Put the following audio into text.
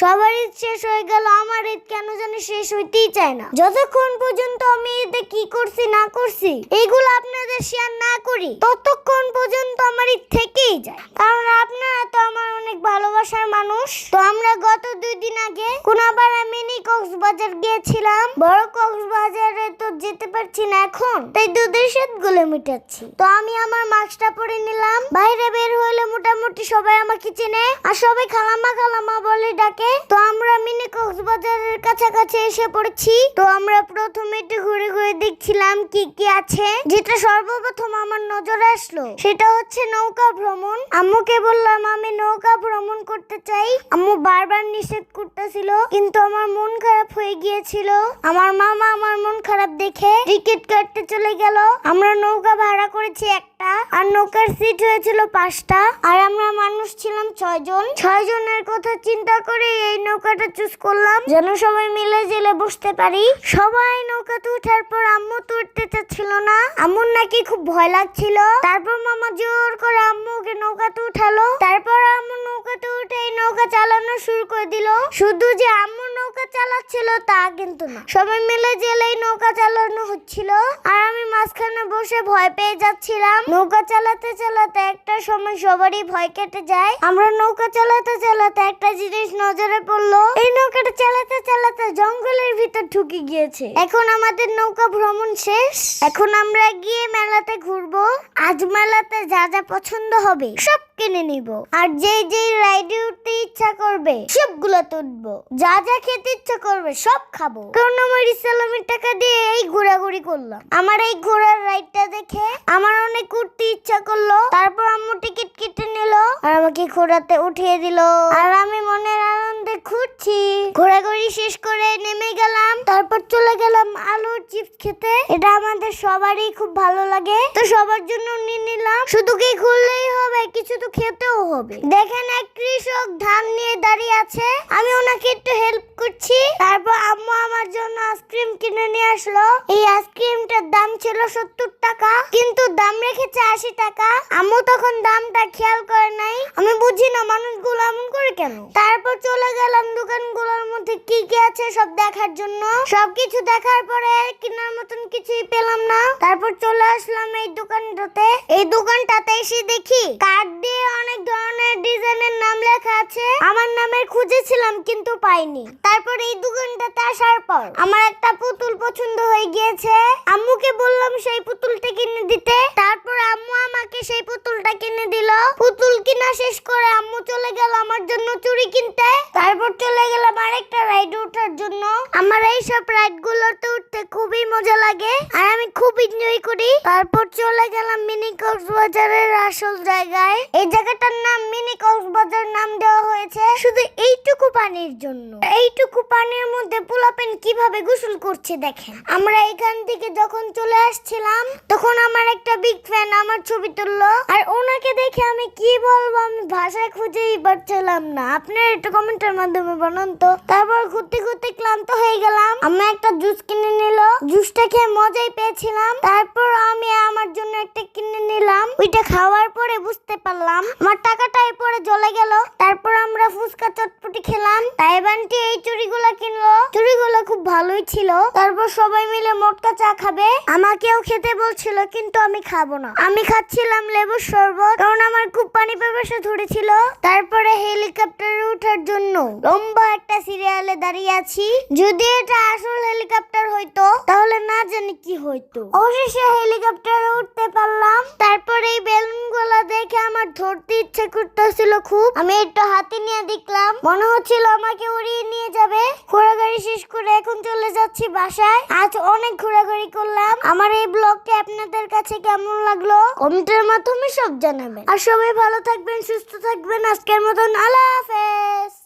সবার ঈদ শেষ হয়ে গেল, আমার ঈদ কেন জানি শেষ হইতেই চায় না। যতক্ষণ পর্যন্ত আমি ঈদে কি করছি, না করছি, এগুলো আপনাদের শেয়ার না করি, ততক্ষণ পর্যন্ত আমার ঈদ থেকেই যায়। কারণ আপনারা তো আমার অনেক ভালোবাসার মানুষ। তো আমরা গত দুই দিন আগে কোনাপাড়া মিনি কক্সবাজার গিয়েছিলাম। বড় কক্সবাজারে তো যেতে পারছি না এখন। তাই দুধের সাথে গুলো মিটাচ্ছি। তো আমি আমার মাস্কটা পরে নিলাম। বাইরে বের হলে মোটামুটি সবাই আমাকে চেনে। আর সবাই খালামা খালামা বলে ডাকে। তো আমরা মিনি কক্সবাজারের কাছাকাছি এসে পড়েছি। তো আমরা প্রথমে একটু ঘুরে ঘুরে দেখছিলাম কি কি আছে। যেটা সর্বপ্রথম আমার নজরে আসলো, সেটা হচ্ছে নৌকা ভ্রমণ। আম্মুকে বললাম, আমি নৌকা ভ্রমণ করতে চাই। আম্মু বারবার নিষেধ করতেছিল, কিন্তু আমার মন খারাপ হয়ে গিয়েছিল। আমার মামা আমার মন খারাপ দেখে টিকিট কাটতে চলে গেল। আমরা নৌকা ভাড়া করেছি একটা, আর নৌকার সিট হয়েছিল পাঁচটা। আর আমরা মানুষ ছিলাম ছয় জন ছয় জনের কথা চিন্তা করে এই নৌকাটা চুজ করলাম, যেন সবাই মিলে জেলে বসতে পারি। সবাই নৌকাতে উঠার পর আম্মু তো উঠতে চাচ্ছিল না। আম্মুর নাকি খুব ভয় লাগছিল। তারপর মামা জোর করে আম্মুকে নৌকাতে উঠালো। তারপর আম্মু নৌকাতে উঠে এই নৌকা চালানো শুরু করে দিল। শুধু যে আম্মু নৌকা চালাচ্ছিল, তা কিন্তু না। সবাই মিলে জেলেই নৌকা চালানো হচ্ছিল, আর আমি মাঝখানে বসে ভয় পেয়ে যাচ্ছিলাম। নৌকা চালাতে চালাতে একটা সময় সবারই ভয় কেটে যায়। আমরা নৌকা চালাতে চালাতে একটা জিনিস নজরে পড়ল, এই নৌকাটা চালাতে চালাতে জঙ্গলের ভিতর ঢুকে গিয়েছে। এখন আমাদের নৌকা ভ্রমণ শেষ। এখন আমরা গিয়ে মেলাতে ঘুরবো। আজ মেলাতে যা যা পছন্দ হবে সব কিনে নিব। আর যেই যেই রাইডে উঠতে ইচ্ছা করবে, সবগুলো তুলবো। যা যা খেতে ইচ্ছা করবে, সব খাব। কারণ আমার ইসলামের টাকা দিয়ে এই ঘোরাঘুরি করলাম। আমার এই ঘোড়ার রাইডটা দেখে আমার অনেক ইচ্ছা করল। তারপর আম্মু টিকিট কেটে নিল আর আমাকে ঘোড়াতে উঠিয়ে দিল। আর আমি মনের আনন্দে ঘোরাঘুরি শেষ করে নেমে গেলাম। তারপর চলে গেলাম আলুর চিপস খেতে। এটা আমাদের সবারই খুব ভালো লাগে। তো সবার জন্য নিয়ে নিলাম। শুধু কি ঘুরলেই হবে? কিছু তো খেতেও হবে। দেখেন এক কৃষক ধান নিয়ে দাঁড়িয়ে আছে। আমি ওনাকে একটু হেল্প করছি। তারপর আম্মু আমার জন্য আইসক্রিম কিনে নিয়ে আসলো। এই আইসক্রিমটার দাম ছিল সত্তর টাকা, কিন্তু দাম রেখেছে আশি টাকা। আম্মু তখন দামটা খেয়াল করে নাই। আমি বুঝি না মানুষগুলো এমন করে কেন? তারপর চলে গেলাম দোকানগুলোর মধ্যে কি কি আছে সব দেখার জন্য। সবকিছু দেখার পরে কেনার মতন কিছুই পেলাম না। তারপর চলে আসলাম এই দোকানটাতে। এই দোকানটাতে এসে দেখি কার্ড আমার খুঁজেছিলাম কিন্তু পাইনি। তারপর এই দোকানটাতে আসার পর আমার একটা পুতুল পছন্দ হয়ে গিয়েছে। আম্মুকে বললাম সেই পুতুলটা কিনে দিতে। তারপর আম্মু আমাকে সেই পুতুলটা কিনে দিল। পুতুল কিনা শেষ করে আম্মু চলে গেল আমার জন্য চুড়ি কিনতে। তারপর চলে গেলাম আরেকটা রাইড ওঠার জন্য। আমার এই সব রাইড গুলোতে উঠতে খুবই মজা লাগে আর আমি খুব এনজয় করি। তারপর চলে গেলাম মিনি কক্সবাজারের আসল জায়গায়। এই জায়গাটার নাম মিনি কক্সবাজার নাম দেওয়া হয়েছে। শুধু এইটুকু পানির জন্য। এইটুকু পানির মধ্যে পোলাপেন কীভাবে গোসল করছে দেখেন। আমরা এখান থেকে যখন চলে আসছিলাম, তখন আমার একটা বিগ ফ্যান আমার ছবি তুললো। আর ওনাকে দেখে আমি কি বলব, আমি ভাষায় খুঁজেই পাচ্ছিলাম না। আপনার একটু কমেন্টের মাধ্যমে বানান তো। তারপর ঘুরতে ঘুরতে ক্লান্ত হয়ে গেলাম। আমি একটা জুস কিনে নিল। জুসটা খেয়ে মজাই পেয়েছিলাম। তারপর আমি আমার জন্য একটা কিনে নিলাম। ওইটা খাওয়ার পরে বুঝতে পারলাম। আমার টাকাটাই পরে জ্বলে গেল। তারপর আমরা ফুচকা চটপটি খেলাম। তাই বান্টি এই চুড়িগুলো কিনলো। চুড়িগুলো খুব ভালোই ছিল। তারপর সবাই মিলে মোটকা চা খাবে। আমাকেও খেতে বলছিল, কিন্তু আমি খাব না। আমি খাচ্ছিলাম লেবুর শরবত, কারণ আমার খুব পানি পেপাসা ধরেছিল। তারপরে হেলিকপ্টারে ওঠার জন্য লম্বা একটা সিরিয়ালে দাঁড়িয়ে আছি। যদি এটা আসল হেলিকপ্টার হইতো জানি কি হইতো। অবশেষে হেলিকপ্টারে উঠতে পারলাম। তারপরে এই বেলুনগুলা দেখে আমার ধরতে ইচ্ছে করতেছিল খুব। আমি একটু হাতে নিয়ে দেখলাম। মনে হচ্ছিল আমাকে উড়িয়ে নিয়ে যাবে। ঘোরাঘুরি শেষ করে এখন চলে যাচ্ছি বাসায়। আজ অনেক ঘোরাঘুরি করলাম। আমার এই ব্লগটি আপনাদের কাছে কেমন লাগল? কমেন্টের মাধ্যমে সব জানাবেন। আর সবাই ভালো থাকবেন, সুস্থ থাকবেন। আজকের মতন আল্লাহ হাফেজ।